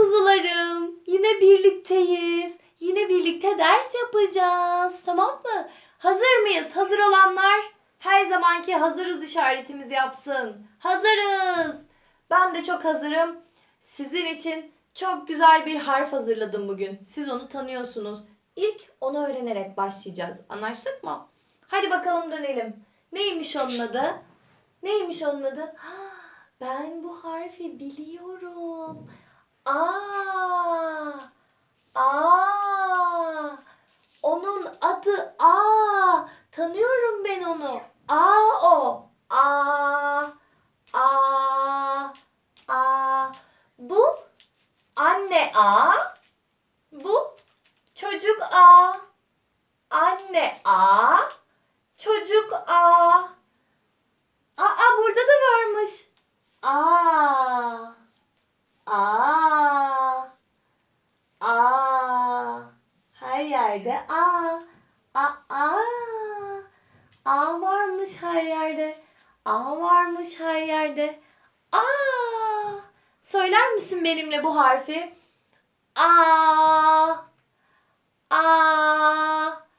kuzularım. Yine birlikteyiz. Yine birlikte ders yapacağız. Tamam mı? Hazır mıyız? Hazır olanlar her zamanki hazırız işaretimizi yapsın. Hazırız. Ben de çok hazırım. Sizin için çok güzel bir harf hazırladım bugün. Siz onu tanıyorsunuz. İlk onu öğrenerek başlayacağız. Anlaştık mı? Hadi bakalım dönelim. Neymiş onun adı? Neymiş onun adı? Ben bu harfi biliyorum. Aa. Aa. Onun adı A. Tanıyorum ben onu. A o. A. A. A. Bu anne A. Bu çocuk A. Anne A. Çocuk A. Aa burada da varmış. A. A. A. Her yerde A. A. A. A varmış her yerde. A varmış her yerde. A. Söyler misin benimle bu harfi? A. A.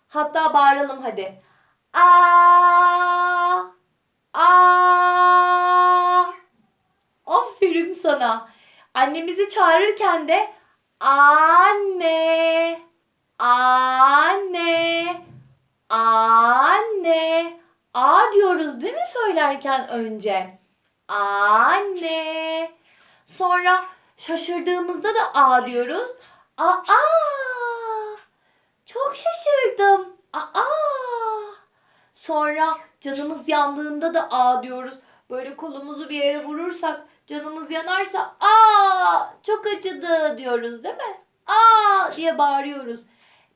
Hatta bağıralım hadi. A. A. Aferin sana. Annemizi çağırırken de anne, anne, anne. A diyoruz değil mi söylerken önce? Anne. Sonra şaşırdığımızda da A diyoruz. Aa. Çok şaşırdım. Aa. Sonra canımız yandığında da A diyoruz. Böyle kolumuzu bir yere vurursak canımız yanarsa aa çok acıdı diyoruz değil mi? Aa diye bağırıyoruz.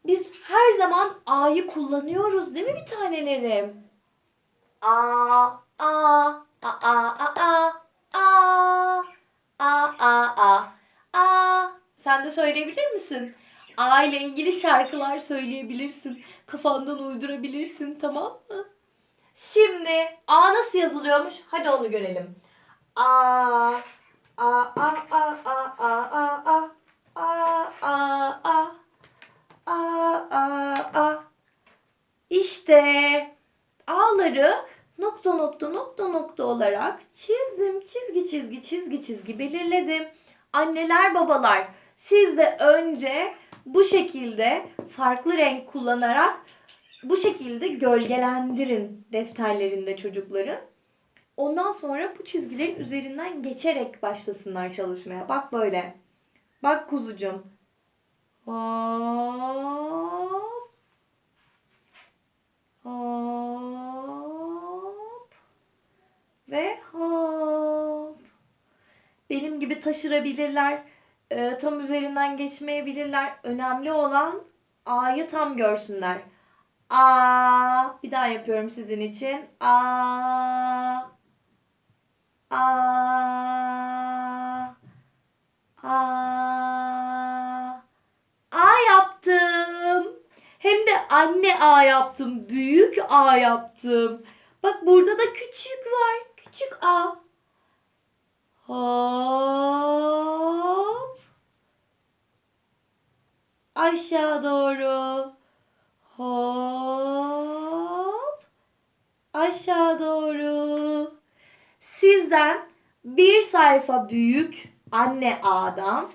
Biz her zaman A'yı kullanıyoruz değil mi bir tanelerim? A a a a a a a a a a a Sen de söyleyebilir misin? A ile ilgili şarkılar söyleyebilirsin. Kafandan uydurabilirsin tamam mı? Şimdi A nasıl yazılıyormuş? Hadi onu görelim. A A A A A A A A A A A A A A İşte A'ları nokta nokta nokta nokta olarak çizdim. Çizgi çizgi çizgi çizgi belirledim. Anneler babalar siz de önce bu şekilde farklı renk kullanarak bu şekilde gölgelendirin defterlerinde çocukların. Ondan sonra bu çizgilerin üzerinden geçerek başlasınlar çalışmaya. Bak böyle. Bak kuzucum. Hop. Hop. Ve hop. Benim gibi taşırabilirler. Ee, tam üzerinden geçmeyebilirler. Önemli olan A'yı tam görsünler. A. Bir daha yapıyorum sizin için. A. A. A. A yaptım. Hem de anne A yaptım. Büyük A yaptım. Bak burada da küçük var. Küçük A. Hop. Aşağı doğru. Hop. Aşağı doğru. Sizden bir sayfa büyük anne A'dan,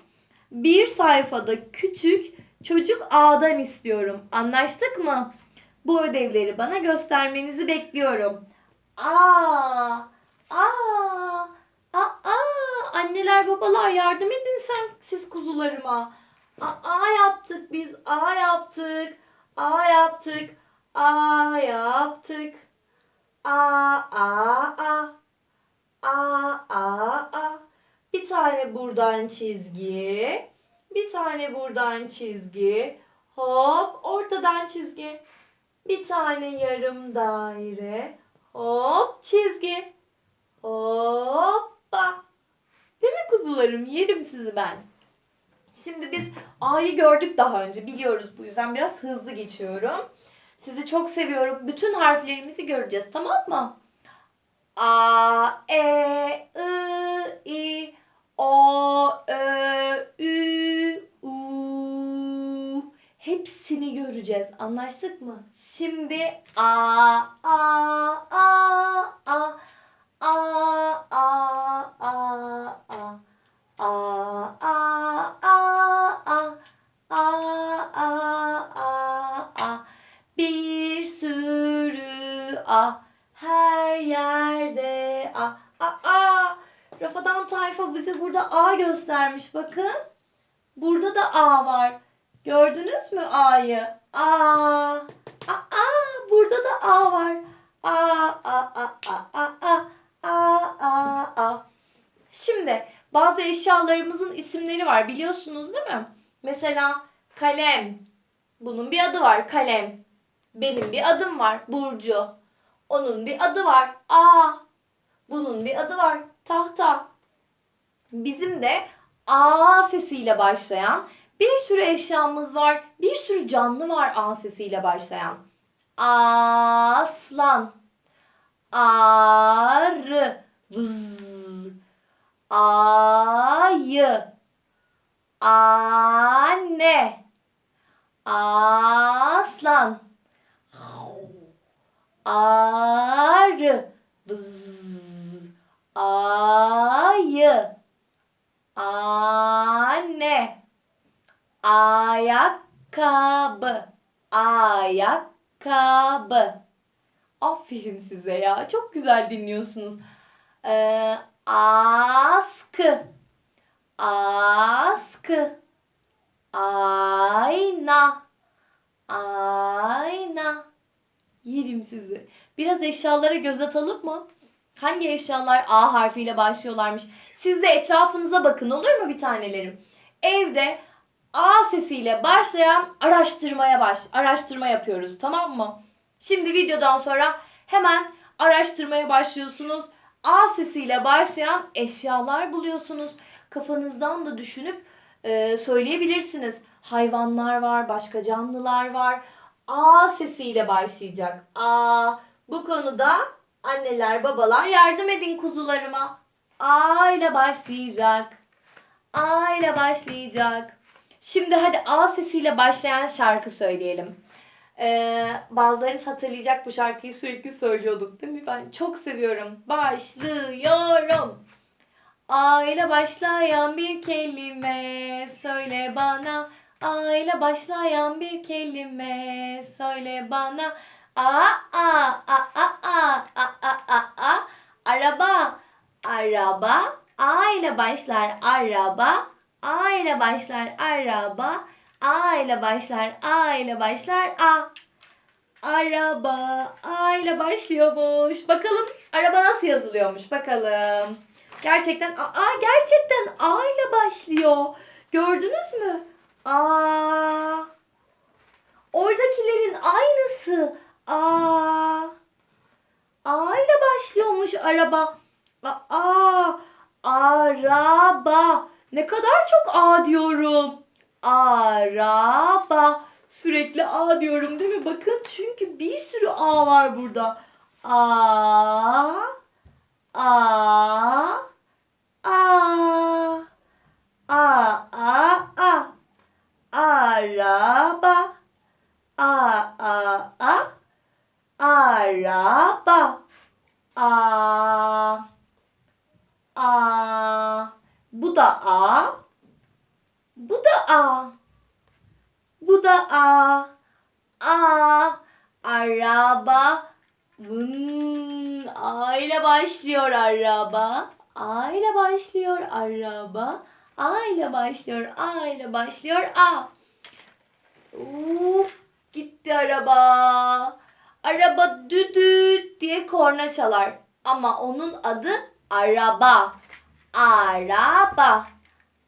bir sayfada küçük çocuk A'dan istiyorum. Anlaştık mı? Bu ödevleri bana göstermenizi bekliyorum. Aa, aa, aa, anneler babalar yardım edin sen siz kuzularıma. A yaptık biz, A yaptık. A yaptık. A yaptık. A a a. A a a. Bir tane buradan çizgi. Bir tane buradan çizgi. Hop, ortadan çizgi. Bir tane yarım daire. Hop, çizgi. Hoppa. Değil mi kuzularım? Yerim sizi ben. Şimdi biz A'yı gördük daha önce biliyoruz bu yüzden biraz hızlı geçiyorum. Sizi çok seviyorum. Bütün harflerimizi göreceğiz tamam mı? A, E, I, I, O, Ö, Ü, U. Hepsini göreceğiz. Anlaştık mı? Şimdi A, A, A, A. A, A, A, A. A, A. Tayfa bize burada a göstermiş bakın. Burada da a var. Gördünüz mü a'yı? A. A a burada da a var. A a a a a a a a a. Şimdi bazı eşyalarımızın isimleri var biliyorsunuz değil mi? Mesela kalem. Bunun bir adı var kalem. Benim bir adım var Burcu. Onun bir adı var A. Bunun bir adı var tahta. Bizim de A sesiyle başlayan bir sürü eşyamız var. Bir sürü canlı var A sesiyle başlayan. Aslan. Arı. Vız. Ayı. Anne. Aslan. Arı. Vız. Ayı. Anne. Ayakkabı. Ayakkabı. Aferin size ya. Çok güzel dinliyorsunuz. Ee, askı. Askı. Ayna. Ayna. Yerim sizi. Biraz eşyalara göz atalım mı? Hangi eşyalar A harfiyle başlıyorlarmış? Siz de etrafınıza bakın olur mu bir tanelerim? Evde A sesiyle başlayan araştırmaya baş araştırma yapıyoruz tamam mı? Şimdi videodan sonra hemen araştırmaya başlıyorsunuz. A sesiyle başlayan eşyalar buluyorsunuz. Kafanızdan da düşünüp e, söyleyebilirsiniz. Hayvanlar var, başka canlılar var. A sesiyle başlayacak. A. Bu konuda anneler, babalar yardım edin kuzularıma. A ile başlayacak. A ile başlayacak. Şimdi hadi A sesiyle başlayan şarkı söyleyelim. Ee, bazılarınız hatırlayacak bu şarkıyı sürekli söylüyorduk değil mi? Ben çok seviyorum. Başlıyorum. A ile başlayan bir kelime söyle bana. A ile başlayan bir kelime söyle bana. A a a a a a a a a araba araba A ile başlar araba A ile başlar araba A ile başlar A ile başlar A Araba A ile başlıyormuş. Bakalım araba nasıl yazılıyormuş bakalım. Gerçekten aa gerçekten A ile başlıyor. Gördünüz mü? A. Oradakilerin aynısı. A. A ile başlıyormuş araba. Aa, araba. Ne kadar çok A diyorum. Araba. Sürekli A diyorum değil mi? Bakın çünkü bir sürü A var burada. A. A. A. A. A. A. Araba. A. A. A. Araba. A. A. Bu da A. Bu da A. Bu da A. A. Araba. Vın. A ile başlıyor araba. A ile başlıyor araba. A ile başlıyor. A ile başlıyor A. Uf, gitti araba. Araba düdüt diye korna çalar. Ama onun adı araba. Araba.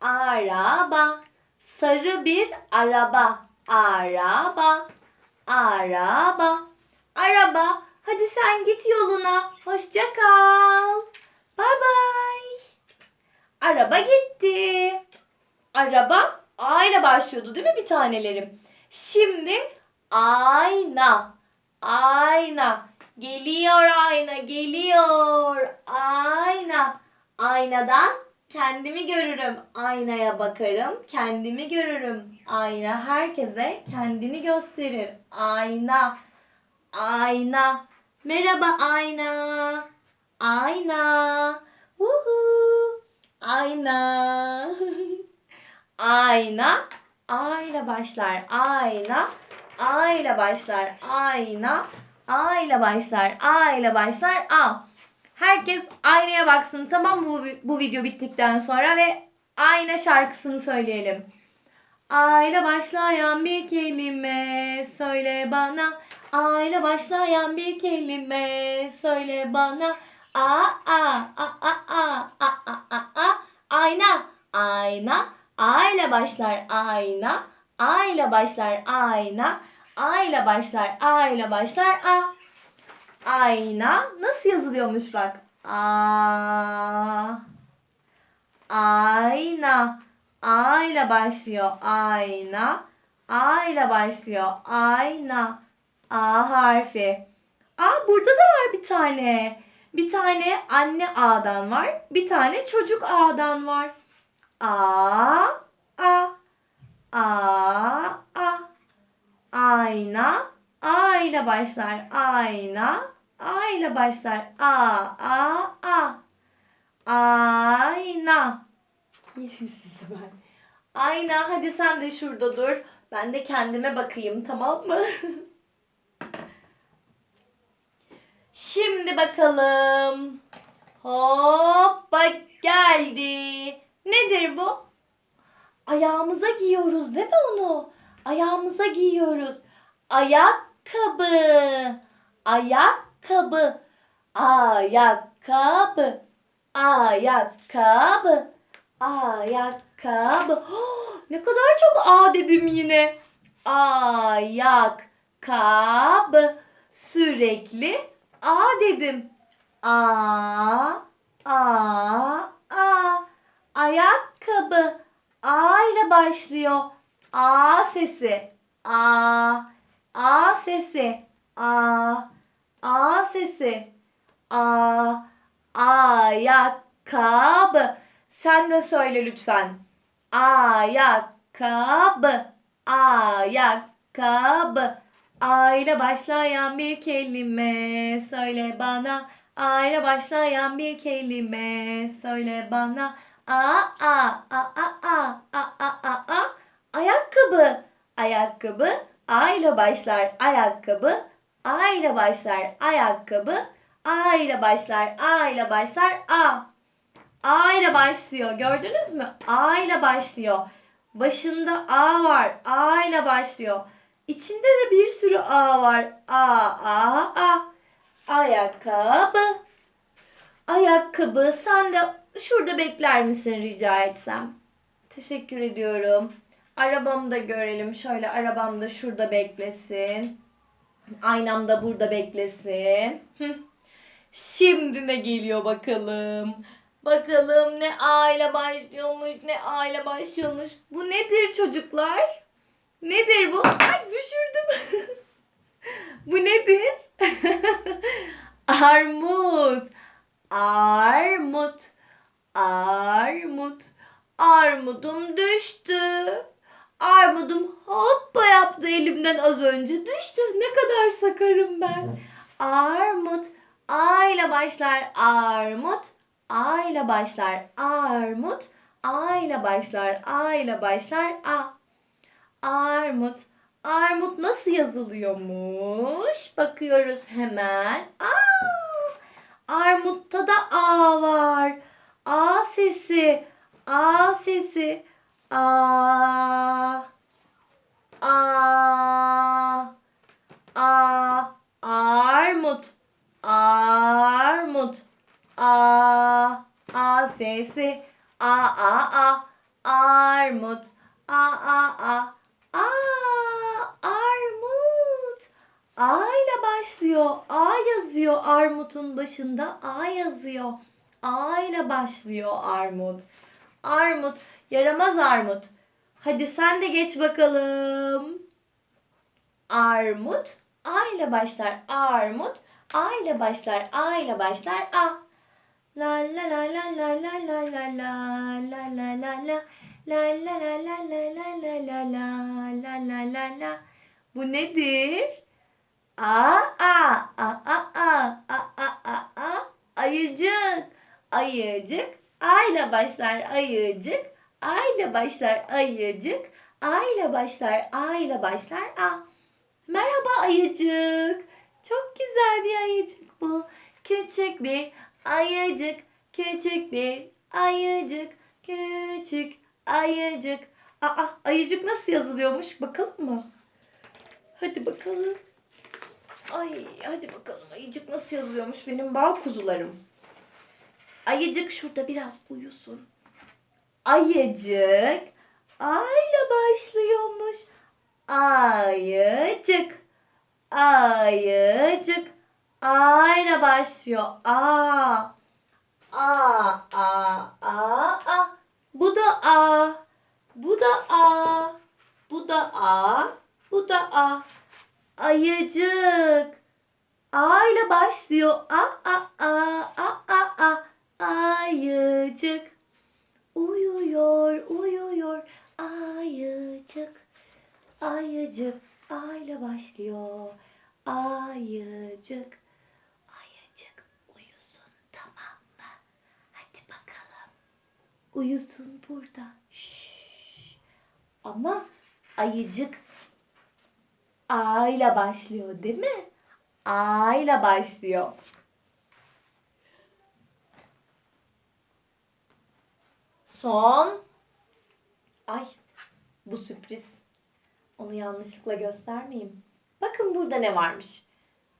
Araba. Sarı bir araba. Araba. Araba. Araba. Hadi sen git yoluna. Hoşça kal. Bye bye. Araba gitti. Araba A ile başlıyordu değil mi bir tanelerim? Şimdi ayna. Ayna. Geliyor ayna, geliyor. Ayna. Aynadan kendimi görürüm. Aynaya bakarım, kendimi görürüm. Ayna herkese kendini gösterir. Ayna, ayna. Merhaba ayna. Ayna. Uhu. Ayna. ayna. A ile başlar. Ayna. A ile başlar. Ayna. A ile başlar. A ile başlar. A. Herkes aynaya baksın tamam mı bu, bu video bittikten sonra ve ayna şarkısını söyleyelim. A ile başlayan bir kelime söyle bana. A ile başlayan bir kelime söyle bana. A a a a a a a a ayna ayna A ile başlar ayna A ile başlar ayna A ile başlar A ile başlar A ayna nasıl yazılıyormuş bak A ayna A ile başlıyor ayna A ile başlıyor ayna A harfi Aa burada da var bir tane. Bir tane anne A'dan var. Bir tane çocuk A'dan var. A A A A Ayna A ile başlar. Ayna A ile başlar. A A A Ayna Yerim sizi ben. Ayna hadi sen de şurada dur. Ben de kendime bakayım tamam mı? Şimdi bakalım. Hoppa geldi. Nedir bu? Ayağımıza giyiyoruz değil mi onu? Ayağımıza giyiyoruz. Ayakkabı. Ayakkabı. Ayakkabı. Ayakkabı. Ayakkabı. Oh, ne kadar çok A dedim yine. Ayakkabı. Sürekli A dedim. A, A, A. Ayakkabı. A ile başlıyor. A sesi. A, A sesi. A, A sesi. A, ayakkabı. Sen de söyle lütfen. Ayakkabı. Ayakkabı. A ile başlayan bir kelime söyle bana. A ile başlayan bir kelime söyle bana. A a a a a a a a a ayakkabı ayakkabı A ile başlar ayakkabı A ile başlar ayakkabı A ile başlar A ile başlar A A ile başlıyor gördünüz mü? A ile başlıyor. Başında A var. A ile başlıyor. İçinde de bir sürü A var. A, A, A. Ayakkabı. Ayakkabı. Sen de şurada bekler misin rica etsem? Teşekkür ediyorum. Arabamı da görelim. Şöyle arabam da şurada beklesin. Aynam da burada beklesin. Şimdi ne geliyor bakalım. Bakalım ne A ile başlıyormuş, ne A ile başlıyormuş. Bu nedir çocuklar? Nedir bu? Ay düşürdüm. bu nedir? Armut. Armut. Armut. Armudum düştü. Armudum hoppa yaptı elimden az önce. Düştü. Ne kadar sakarım ben. Armut. A ile başlar armut. A ile başlar armut. A ile başlar A ile başlar A. Armut. Armut nasıl yazılıyormuş? Bakıyoruz hemen. Aa! Armutta da A var. A sesi. A sesi. A. A. A. Armut. Armut. A. A sesi. A a a. Armut. A a a. Aa, armut. A ile başlıyor. A yazıyor armutun başında. A yazıyor. A ile başlıyor armut. Armut. Yaramaz armut. Hadi sen de geç bakalım. Armut. A ile başlar. Armut. A ile başlar. A ile başlar. A. La la la la la la la la la la la la la La la la la la la la la la la la la Bu nedir? A a a a a a a a a ayıcık ayıcık A ile başlar ayıcık A ile başlar ayıcık A ile başlar A ile başlar A Merhaba ayıcık çok güzel bir ayıcık bu küçük bir ayıcık küçük bir ayıcık küçük ayıcık Aa ayıcık nasıl yazılıyormuş bakalım mı? Hadi bakalım. Ay hadi bakalım ayıcık nasıl yazıyormuş benim bal kuzularım. Ayıcık şurada biraz uyusun. Ayıcık ayla başlıyormuş. Ayıcık ayıcık ayla başlıyor. A A A A A bu da A bu da A bu da A bu da A Ayıcık. A ile başlıyor. A a a a a a. Ayıcık. Uyuyor, uyuyor. Ayıcık. Ayıcık. A başlıyor. Ayıcık. Ayıcık uyusun tamam mı? Hadi bakalım. Uyusun burada. Şşş. Ama ayıcık A ile başlıyor değil mi? A ile başlıyor. Son. Ay bu sürpriz. Onu yanlışlıkla göstermeyeyim. Bakın burada ne varmış.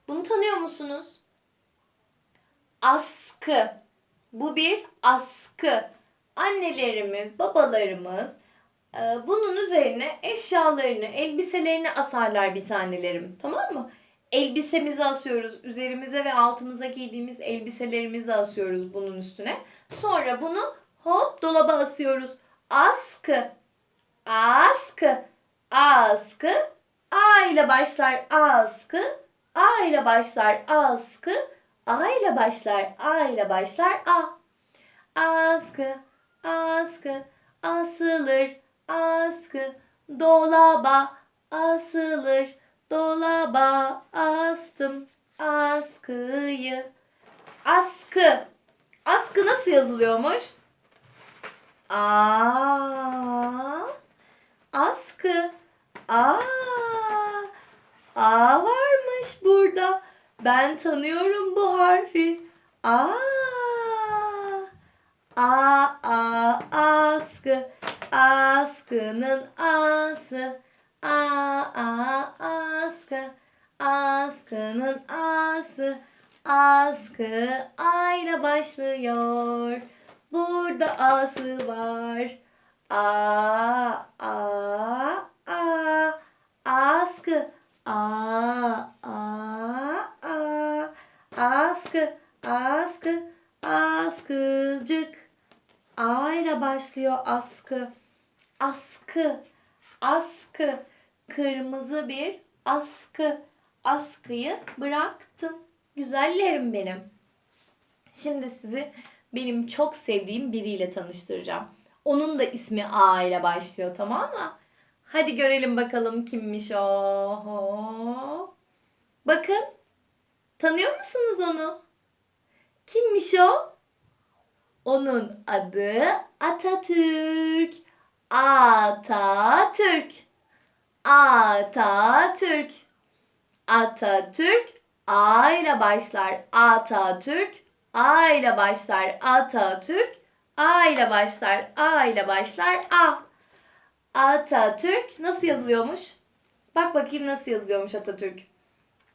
Bunu tanıyor musunuz? Askı. Bu bir askı. Annelerimiz, babalarımız e, bunun üzerine eşyalarını, elbiselerini asarlar bir tanelerim. Tamam mı? Elbisemizi asıyoruz. Üzerimize ve altımıza giydiğimiz elbiselerimizi asıyoruz bunun üstüne. Sonra bunu hop dolaba asıyoruz. Askı. Askı. Askı. A ile başlar askı. A ile başlar askı. A ile başlar. A ile başlar a. Askı. Askı. Asılır. Askı. Dolaba. Asılır. Dolaba astım askıyı. Askı. Askı nasıl yazılıyormuş? A. Askı. A. A varmış burada. Ben tanıyorum bu harfi. A. A a askı. Askının ası. A a askı. Askının ası. Askı A ile başlıyor. Burada ası var. A a a askı. A a a askı. Askı. Askıcık. A ile başlıyor askı. Askı. Askı. Kırmızı bir askı. Askıyı bıraktım. Güzellerim benim. Şimdi sizi benim çok sevdiğim biriyle tanıştıracağım. Onun da ismi A ile başlıyor tamam mı? Hadi görelim bakalım kimmiş o. Bakın. Tanıyor musunuz onu? Kimmiş o? Onun adı Atatürk. Atatürk. Atatürk. Atatürk A ile başlar. Atatürk. A ile başlar. Atatürk. A ile başlar. A ile başlar. A. Atatürk nasıl yazılıyormuş? Bak bakayım nasıl yazılıyormuş Atatürk.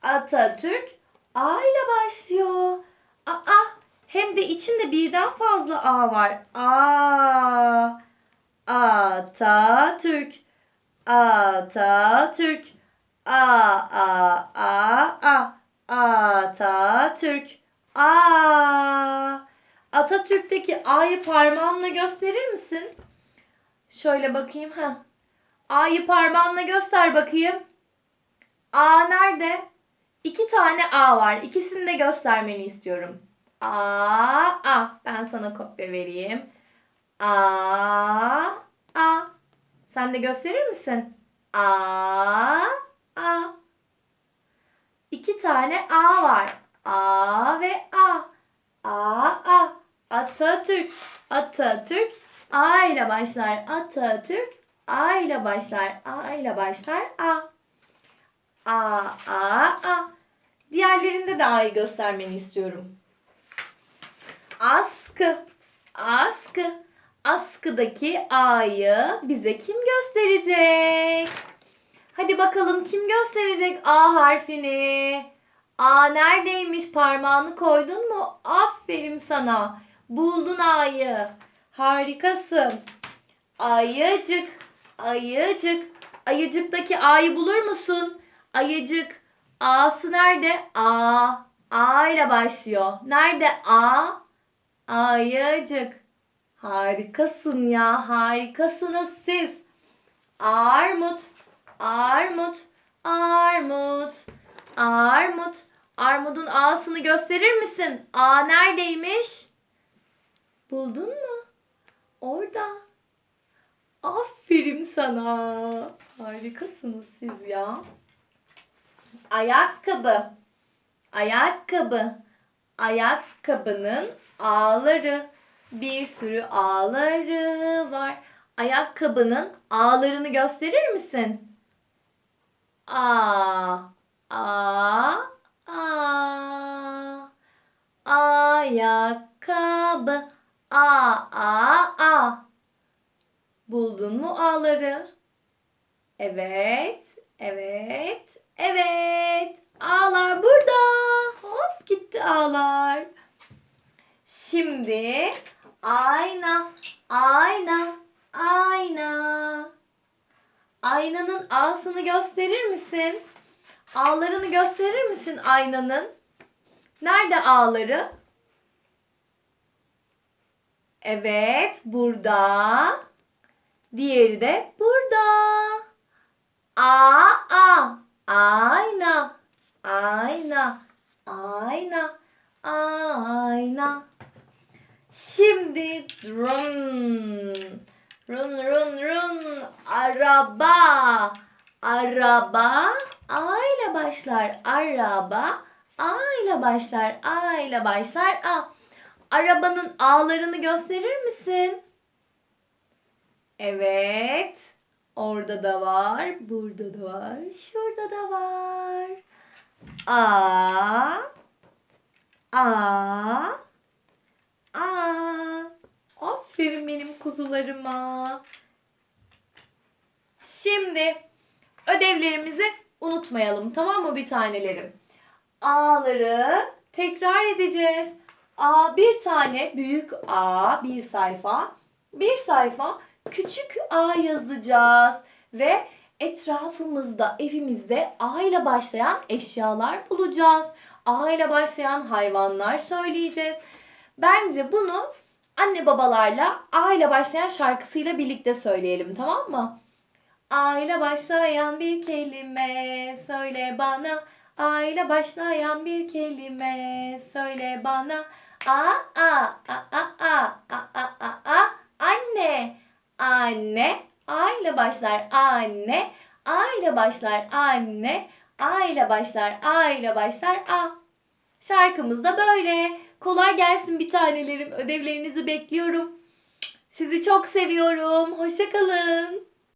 Atatürk A ile başlıyor. Aa, hem de içinde birden fazla A var. A. Atatürk. Atatürk. A a a a Atatürk. A. Atatürk'teki A'yı parmağınla gösterir misin? Şöyle bakayım ha. A'yı parmağınla göster bakayım. A nerede? İki tane A var. İkisini de göstermeni istiyorum. A, A. Ben sana kopya vereyim. A, A. Sen de gösterir misin? A, A. İki tane A var. A ve A. A, A. Atatürk. Atatürk. A ile başlar. Atatürk. A ile başlar. A ile başlar. A. A, A, A. Diğerlerinde de A'yı göstermeni istiyorum. Askı. Askı. Askıdaki A'yı bize kim gösterecek? Hadi bakalım kim gösterecek A harfini? A neredeymiş? Parmağını koydun mu? Aferin sana. Buldun A'yı. Harikasın. Ayıcık. Ayıcık. Ayıcıktaki A'yı bulur musun? Ayıcık. A'sı nerede? A. A ile başlıyor. Nerede A? Ayıcık. Harikasın ya. Harikasınız siz. Armut. Armut. Armut. Armut. Armudun A'sını gösterir misin? A neredeymiş? Buldun mu? Orada. Aferin sana. Harikasınız siz ya. Ayakkabı. Ayakkabı. Ayakkabının ağları. Bir sürü ağları var. Ayakkabının ağlarını gösterir misin? A. A. A. Ayakkabı. A. A. A. Buldun mu ağları? Evet. Evet. Evet. Ağlar burada. Hop gitti ağlar. Şimdi ayna, ayna, ayna. Aynanın ağsını gösterir misin? Ağlarını gösterir misin aynanın? Nerede ağları? Evet, burada. Diğeri de burada. A, a. Ayna. Ayna. Ayna. Ayna. Şimdi run. Run run run. Araba. Araba. A ile başlar. Araba. A ile başlar. A ile başlar. A. Arabanın A'larını gösterir misin? Evet. Orada da var. Burada da var. Şurada da var. A. A. A. Aferin benim kuzularıma. Şimdi ödevlerimizi unutmayalım tamam mı bir tanelerim? A'ları tekrar edeceğiz. A bir tane büyük A bir sayfa. Bir sayfa küçük A yazacağız ve etrafımızda, evimizde A ile başlayan eşyalar bulacağız. A ile başlayan hayvanlar söyleyeceğiz. Bence bunu anne babalarla A ile başlayan şarkısıyla birlikte söyleyelim tamam mı? A ile başlayan bir kelime söyle bana. A ile başlayan bir kelime söyle bana. A a a a a a a a a anne. Anne. A ile başlar anne. A ile başlar anne. A ile başlar A ile başlar A. Şarkımız da böyle. Kolay gelsin bir tanelerim. Ödevlerinizi bekliyorum. Sizi çok seviyorum. Hoşçakalın.